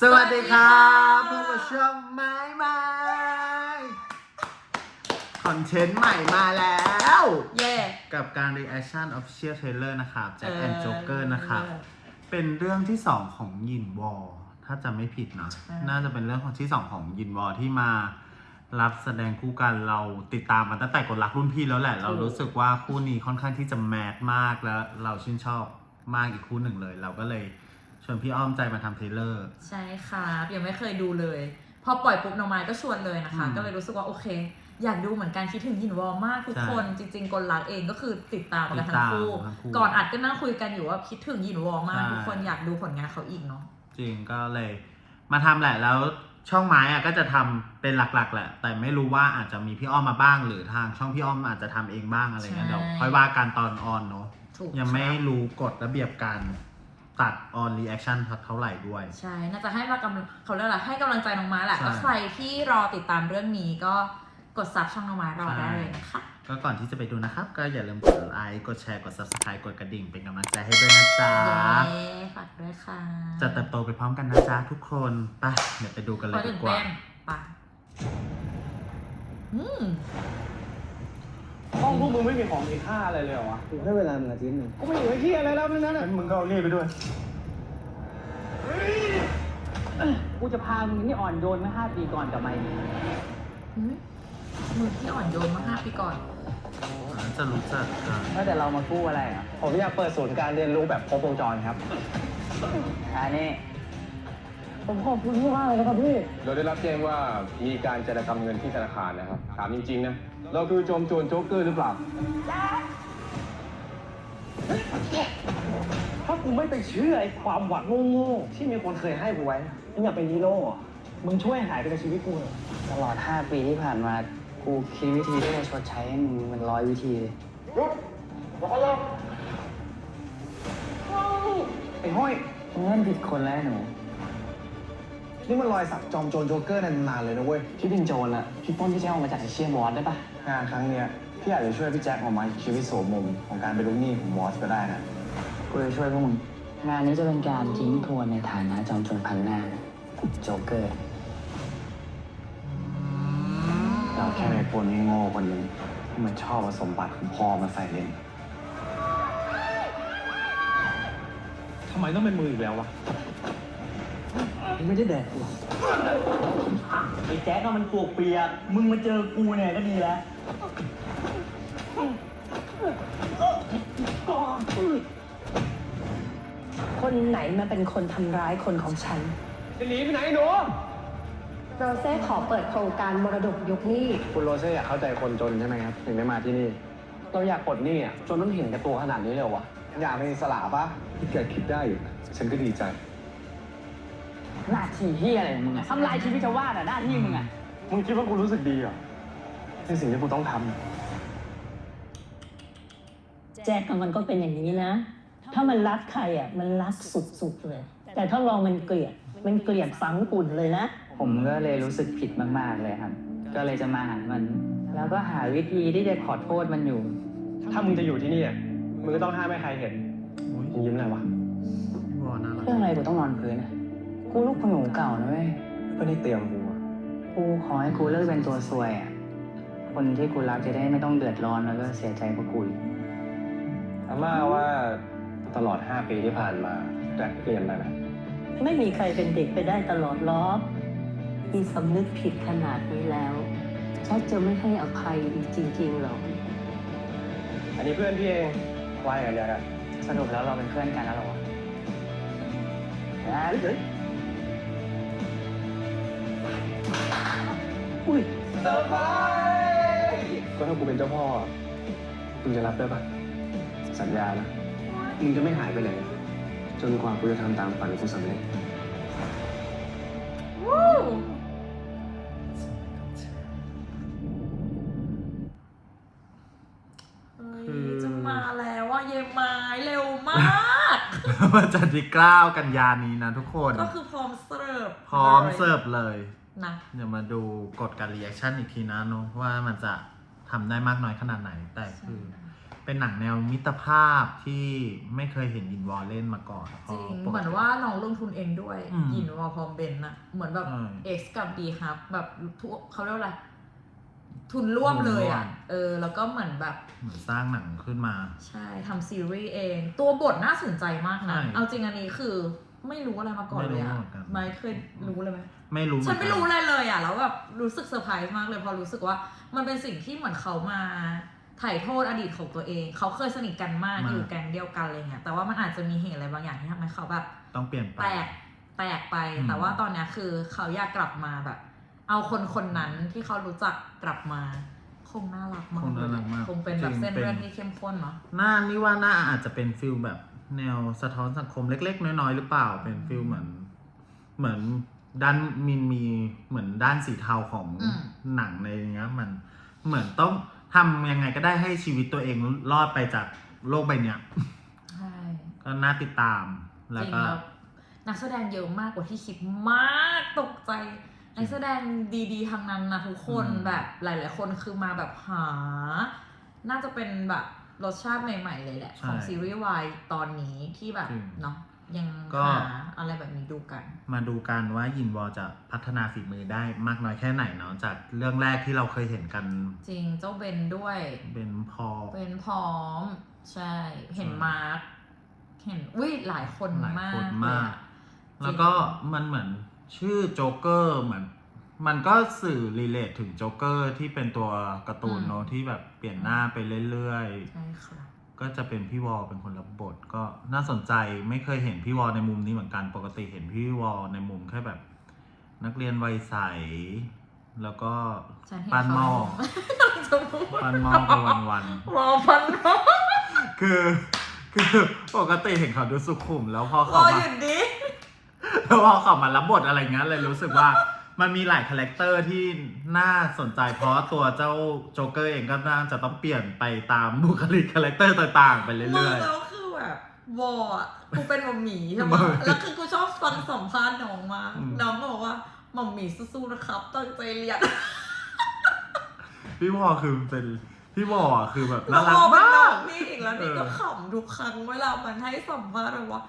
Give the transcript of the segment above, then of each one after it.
สวัสดีครับพวกเราช่องไม้ไม้คอนเทนต์ใหม่มาแล้ว เย่ กับการ reaction official trailer นะครับจากแอนเออโจ๊กเกอร์นะครับ เป็นเรื่องที่2ของยินวอลถ้าจำไม่ผิดเนอะใช่ น่าจะเป็นเรื่องของที่2ของยินวอลที่มา รับแสดงคู่กันเราติดตามมาตั้งแต่กดรักรุ่นพี่แล้วแหละ เรารู้สึกว่าคู่นี้ค่อนข้างที่จะแมสมากแล้วเราชื่นชอบมากอีกคู่หนึ่งเลย เราก็เลย ชวนพี่อ้อมใจมาทำเทรลเลอร์ ใช่ครับยังไม่เคยดูเลย พอปล่อยปุ๊บน้องไม้ก็ชวนเลยนะคะ อืม ก็เลยรู้สึกว่าโอเค อยากดูเหมือนกันคิดถึงยินวอลมากทุกใช่คนจริงๆกลลักเองก็คือติดตามกันติทั้ดงตามคู่ ทั้งคู่ ก่อนอัดก็นั่งคุยกันอยู่ว่าคิดถึงยินวอลมากใช่ ทุกคนอยากดูผลงานเขาอีกเนาะจริงก็เลยมาทำแหละแล้วช่องไม้อะก็จะทำเป็นหลักๆ แหละ แต่ไม่รู้ว่าอาจจะมีพี่อ้อมมาบ้าง หรือทางช่องพี่อ้อมอาจจะทำเองบ้างอะไรเงี้ยใช่เดี๋ยวค่อยว่ากันตอนออนเนาะถูกยังไม่ครับรู้กฎระเบียบการ ตัดออนรีแอคชั่นเท่าไหร่ด้วย ใช่ น่าจะให้มากำลังเขาเรียกอะไรให้กำลังใจน้องไม้แหละใช่ ก็ใครที่รอติดตามเรื่องนี้ก็กดซับช่องน้องไม้รอได้เลยนะคะ ก็ก่อนที่จะไปดูนะครับ ก็อย่าลืมกดไลค์กดแชร์กด subscribe กดกระดิ่งเป็นกำลังใจให้ด้วยนะจ๊ะ เย้ฝากด้วยค่ะจะเติบโตไปพร้อมกันนะจ๊ะทุกคนไปเดี๋ยวไปดูกันเลขอยดีตื่นกว่า เต้นไปะอืมห้อง พวกมึงไม่มีของมีค่าอะไรเลยเหรอวะกูให้เวลามึงอาทิตย์หนึ่งกูไม่อยู่ไอ้ที่อะไรแล้วนั่นน่ะมึงก็เอานี่ไปด้วย กูจะพามึงที่อ่อนโยนเมื่อห้าปีก่อนกลับมาอีกอืมมือที่อ่อนโยนมาห้าปีก่อน จะรู้จักกันว่าแต่เรามากู้อะไรอะผมอยากเปิดศูนย์การเรียนรู้แบบครบวงจรครับอันนี้ ผมขอบคุณมากเลยนะครับพี่ เราได้รับแจ้งว่ามีการจารกรรมเงินที่ธนาคารนะครับ ถามจริงๆนะ เราคือโจมโจรโจ๊กเกอร์หรือเปล่า ถ้ากูไม่ไปเชื่อไอ้ความหวังโง่ๆที่มีคนเคยให้กูไว้มึงอยากเป็นฮีโร่เหรอมึงช่วยหายไปในชีวิตกูเถอะตลอด 5 ปีที่ผ่านมา กูคิดวิธีที่จะชดใช้ให้มึงมันร้อยวิธีเลยไอ้ห้อยมึงเล่นผิดคนแล้วหนู นี่มันรอยสักจอมโจรโจ๊กเกอร์นานๆเลยนะเว้ย พี่เป็นโจรอะพี่ปล้นพี่แจ้งออกมาจากไอเชียบอสได้ปะงานครั้งเนี้ยพี่อาจจะช่วยพี่แจ็คออกมาชีวิตโสมมุมของการเป็นลูกหนี้ของมอสก็ได้นะกูจะช่วยพวกมึงงานนี้จะเป็นการทิ้งทวนในฐานะจอมโจรพันหน้าโจ๊กเกอร์เราแค่ในคนนี้โง่คนหนึ่งที่มันชอบเอาสมบัติของพ่อมาใส่เล่น ทำไมต้องเป็นมืออีกแล้ววะ ไม่ได้แดกหรอกไอ้แจ๊คอะมันปวกเปียก มึงมาเจอกูเนี่ยก็ดีแล้วคนไหนมาเป็นคนทำร้ายคนของฉัน จะหนีไปไหนหนูโรเซ่ขอเปิดโครงการมรดกยกหนี้ คุณโรเซ่อยากเข้าใจคนจนใช่ไหมครับ ถึงได้มาที่นี่ เราอยากปลดหนี้อะจนต้องเห็นแกับตัวขนาดนี้เลยเหรอวะอยากเป็นอิสระปะที่แกคิดได้อยู่นะฉันก็ดีใจ หน้าที่เฮียอะไรของมึงอะทำลายชีวิตชาวบ้านอะหน้าที่มึงอะมึงคิดว่ากูรู้สึกดีเหรอในสิ่งที่กูต้องทำแจ๊คอะมันก็เป็นอย่างนี้นะ ถ้ามันรักใครอะมันรักสุดๆเลย แต่ถ้าลองมันเกลียด มันเกลียดฝังอุ่นเลยนะ ผมก็เลยรู้สึกผิดมาก ๆ เลยครับ ก็เลยจะมาหามัน แล้วก็หาวิธีที่จะขอโทษมันอยู่ถ้ามึงจะอยู่ที่นี่อะมึงก็ต้องห้ามไม่ใครเห็นอุ๊ยมึงยิ้มอะไรวะ พี่วอน่ารัก เรื่องอะไรกูต้องนอนพื้นอะ กูลูกคุณหนูเก่านะเว้ยก็ได้เตรียมกูอะกูขอให้กูเลิกเป็นตัวซวยอะคนที่กูรักจะได้ไม่ต้องเดือดร้อนแล้วก็เสียใจเพราะกูอีกอาม่าว่าตลอด 5 ปีที่ผ่านมาแจ็คเปลี่ยนไปไหมไม่มีใครเป็นเด็กไปได้ตลอดล้อกมีสำนึกผิดขนาดนี้แล้วแจ๊คจะไม่ให้อภัยอีกจริงๆหรอก อันนี้เพื่อนพี่เองไว้กันเดียวกันสรุปแล้วเราเป็นเพื่อนกันแล้วเหรอวะ อุ้ยก็ถ้ากูเป็นเจ้าพ่อมึงจะรับได้ปะสัญญานะมึงจะไม่หายไปไหนจนกว่ากูจะทำตามฝันกูสำเร็จวู้เฮ้ยจะมาแล้วว่าเยมายเร็วมากมันจะที่เกล้ากันยานี้นะทุกคน ก็คือพร้อมเสิร์ฟพร้อมเสิร์ฟเลย นะ เดี๋ยวมาดูกฎการรีแอคชั่นอีกทีนะเนอะว่ามันจะทำได้มากน้อยขนาดไหน แต่คือ เป็นหนังแนวมิตรภาพที่ไม่เคยเห็นยินวอลเล่นมาก่อนจริงพราะปกติ เหมือนว่าน้องลงทุนเองด้วยอืมยินวอลพร้อมเบนอะเหมือนแบบใช่ X กับ D ครับแบบทุกเขาเรียกว่าอะไร ทุนร่วมเลยอะทุนร่วม เออ แล้วก็เหมือนแบบ เหมือนสร้างหนังขึ้นมา ใช่ทำซีรีส์เอง ตัวบทน่าสนใจมากนะ ใช่ เอาจริงอันนี้คือ ไม่รู้อะไรมาก่อนเลยอะไม่รู้เหมือนกันไม่เคยรู้เลยไหมไม่รู้เหฉัอนกัไม่รู้เลยเลยอะแล้วแบบรู้สึกเซอร์ไพรส์มากเลยเพอรู้สึกว่า มันเป็นสิ่งที่เหมือนเขามาถ่ายโทษอดีตของตัวเอง เขาเคยสนิทกันมากมากอยู่แก๊งเดียวกันอะไรเงี้ยแต่ว่ามันอาจจะมีเหตุอะไรบางอย่างที่ทำให้เขาแบบต้องเปลี่ยนไปแตกแตกไปอืมแต่ว่าตอนเนี้ยคือเขาอยากกลับมาแบบ เอาคนคนนั้นที่เขารู้จักกลับมา คงน่ารักมากคงน่ารักมากคงเป็นแบบจริงเส้นเป็นเรื่องที่เข้มข้นเนาะหน้านี่ว่าหน้าอาจจะเป็นฟิลแบบ แนวสะท้อนสังคมเล็ก ๆ น้อยๆหรือเปล่าเป็นฟิลเหมือน เหมือนด้านมีมีเหมือนด้านสีเทาของอืม หนังในเนี้ย มันเหมือนต้องทำยังไงก็ได้ให้ชีวิตตัวเองรอดไปจากโลกใบเนี้ย ใช่ก็น่าติดตามจแล้วริงก็ แล้วนักแสดงเยอะมากกว่าที่คิดมากตกใจ นักแสดงดีๆทั้งนั้นนะทุกคนอืม แบบหลาย ๆ คนคือมาแบบหา น่าจะเป็นแบบ รสชาติใหม่ๆเลยแหละ ของซีรีส์วายตอนนี้ที่แบบจริงเนาะยังก็หาอะไรแบบนี้ดูกัน มาดูกันว่ายินวอลจะพัฒนาฝีมือได้มากน้อยแค่ไหนเนาะจากเรื่องแรกที่เราเคยเห็นกัน จริงเจ้าเบนด้วยเป็นพอเป็นพร้อม ใช่ เห็นใช่มาร์คเห็นวิหลายคนหลายมากคนเลยมากอะแล้วก็มันเหมือนชื่อโจ๊กเกอร์เหมือน มันก็สื่อรีเลทถึงโจ๊กเกอร์ที่เป็นตัวการ์ตูนเนาะที่แบบเปลี่ยนหน้าไปเรื่อยใช่ครับๆก็จะเป็นพี่วอลเป็นคนรับบท ก็น่าสนใจไม่เคยเห็นพี่วอลในมุมนี้เหมือนกัน ปกติเห็นพี่วอลในมุมแค่แบบ นักเรียนวัยใส แล้วก็ฉันเห็นปั้นหม้อเขาจะพูดปั้นหม้อไปวันๆ วอปันหม้อคือคือปกติเห็นเขาดูสุขุมแล้วพอวเขาอมาหยุดดิแล้วพอเขามารับบทอะไรเงี้ยเลยรู้สึกว่า มันมีหลายคาแรคเตอร์ที่น่าสนใจเพราะตัวเจ้าโจ๊กเกอร์เองก็น่าจะต้องเปลี่ยนไปตามบุคลิกคาแรคเตอร์ต่างๆ ไปมึงเรื่อย แล้วคือแบบวออะกูเป็นหมอหมีใช่ไหมหม่อหมีแล้วคือกูชอบฟังสัมภาษณ์น้องมากอืม น้องก็บอกว่าหมอหมีสู้ๆนะครับตั้งใจเรียนๆ พี่วอคือเป็นพี่วอคือแบบแล้น่าวรัวกอเป็นมาน้อกงนี่อีกแล้วนี่ก็เออ ขำทุกครั้งเวลามันให้สัมภาษณ์แบบว่า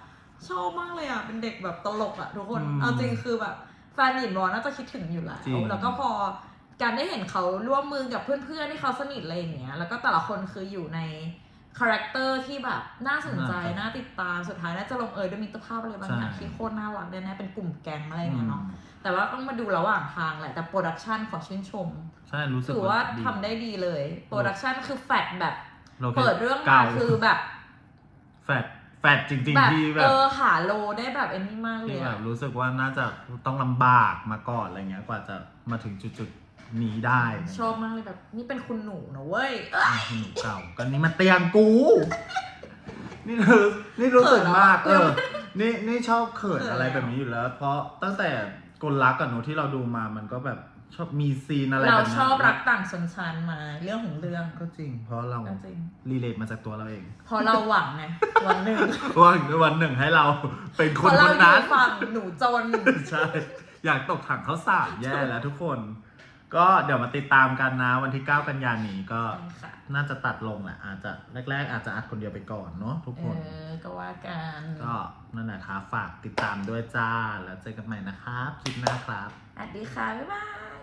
ชอบมากเลยอะเป็นเด็กแบบตลกอะทุกคน เอาจริงคือแบบ แฟนหยินบอลน่าจะคิดถึงอยู่แล้วจริง แล้วก็พอการได้เห็นเขาร่วมมือกับเพื่อนๆที่เขาสนิทอะไรอย่างเงี้ยแล้วก็แต่ละคนคืออยู่ในคาแรคเตอร์ที่แบบน่าสนใจน่าติดตามสุดท้ายน่าจะลงเอยด้วยมิตรภาพอะไรบางอย่างที่โคตรน่ารักแน่ๆเป็นกลุ่มแก๊งอะไรอย่างเงี้ยเนาะแต่ว่าต้องมาดูระหว่างทางแหละแต่โปรดักชันขอชื่นชมใช่รู้สึกถือว่าทำได้ดีเลยโปรดักชันคือแฟดแบบ โลคชั่นเปิดเรื่องมาก่คือแบบ แฟด แฟดจริง แบบๆที่แบเอบอหาโลได้แบบเอ็นนี่มากเลที่ยแบอะ บรู้สึกว่าน่าจะต้องลำบากมาก่อนอะไรเงี้ยกว่าจะมาถึงจุดๆนี้ได้ชอบมากเลยแบบ นี่เป็นคุณหนูนะเว้ยเอ้ย หนูเก่ากันนี้มาเตียงกู นี่รู้นี่รู้สึกมากเขิเอนเหรออนี่นี่ชอบเขินเขินอะไรแล้วแบบนี้อยู่แล้ว เพราะตั้งแต่กลรักกับหนูที่เราดูมามันก็แบบ ชอบมีซีนอะไรเราแบบนี้ชอบรักต่างชนชั้นมาเรื่องของเรื่อง ก็จริง เพราะเราก็จริง รีเลทมาจากตัวเราเองพอเราหวังไงวันหนึ่งวันวันหนึ่งให้เราเป็นพคอนคเรานอยู่นั้น ฝั่งหนูจน ใช่ อยากตกถังเขาวสารแย่แล้วทุกคน ก็เดี๋ยวมาติดตามกันนะวันที่ 9 กันยายนนี้ก็ใช่ค่ะ น่าจะตัดลงแหละอาจจะแรก ๆ อาจจะอัดคนเดียวไปก่อนเนาะทุกเอคน อก็ว่ากันก็นั่นแหละครับฝากติดตามด้วยจ้า แล้วเจอกันใหม่นะครับคลิปหน้าครับ สวัสดีค่ะ บ๊ายบาย